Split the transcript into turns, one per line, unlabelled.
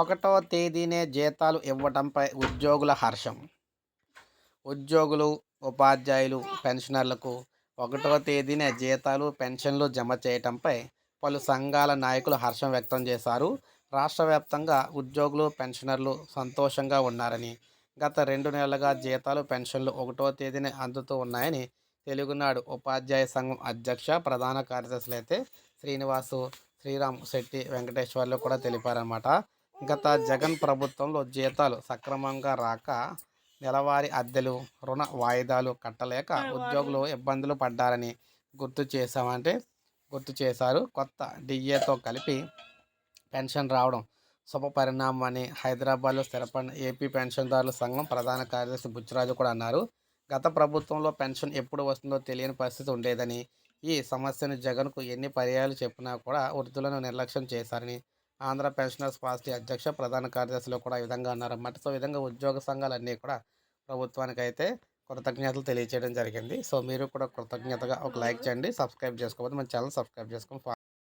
ఒకటో తేదీనే జీతాలు ఇవ్వడంపై ఉద్యోగుల హర్షం. ఉద్యోగులు ఉపాధ్యాయులు పెన్షనర్లకు ఒకటో తేదీనే జీతాలు పెన్షన్లు జమ చేయటంపై పలు సంఘాల నాయకులు హర్షం వ్యక్తం చేశారు. రాష్ట్ర వ్యాప్తంగా ఉద్యోగులు పెన్షనర్లు సంతోషంగా ఉన్నారని గత రెండు నెలలుగా జీతాలు పెన్షన్లు ఒకటో తేదీనే అందుతూ ఉన్నాయని తెలుగునాడు ఉపాధ్యాయ సంఘం అధ్యక్ష ప్రధాన కార్యదర్శులు అయితే శ్రీనివాసు శ్రీరామ్ శెట్టి వెంకటేశ్వర్లు కూడా తెలిపారన్నమాట. గత జగన్ ప్రభుత్వంలో జీతాలు సక్రమంగా రాక నెలవారీ అద్దెలు రుణ వాయిదాలు కట్టలేక ఉద్యోగులు ఇబ్బందులు పడ్డారని గుర్తు చేశామంటే గుర్తు చేశారు. కొత్త డిఏతో కలిపి పెన్షన్ రావడం శుభ పరిణామం అని హైదరాబాద్లో స్థిరపడిన ఏపీ పెన్షన్దారుల సంఘం ప్రధాన కార్యదర్శి బుచ్చిరాజు కూడా అన్నారు. గత ప్రభుత్వంలో పెన్షన్ ఎప్పుడు వస్తుందో తెలియని పరిస్థితి ఉండేదని ఈ సమస్యను జగన్కు ఎన్ని పర్యాయాలు చెప్పినా కూడా వృద్ధులను నిర్లక్ష్యం చేశారని ఆంధ్ర పెన్షనర్స్ పార్టీ అధ్యక్ష ప్రధాన కార్యదర్శిలో కూడా ఈ విధంగా అన్నారన్నమాట సో ఈ విధంగా ఉద్యోగ సంఘాలన్నీ కూడా ప్రభుత్వానికి అయితే కృతజ్ఞతలు తెలియజేయడం జరిగింది. సో మీరు కూడా కృతజ్ఞతగా ఒక లైక్ చేయండి సబ్స్క్రైబ్ చేసుకోవద్దు మన ఛానల్ సబ్స్క్రైబ్ చేసుకొని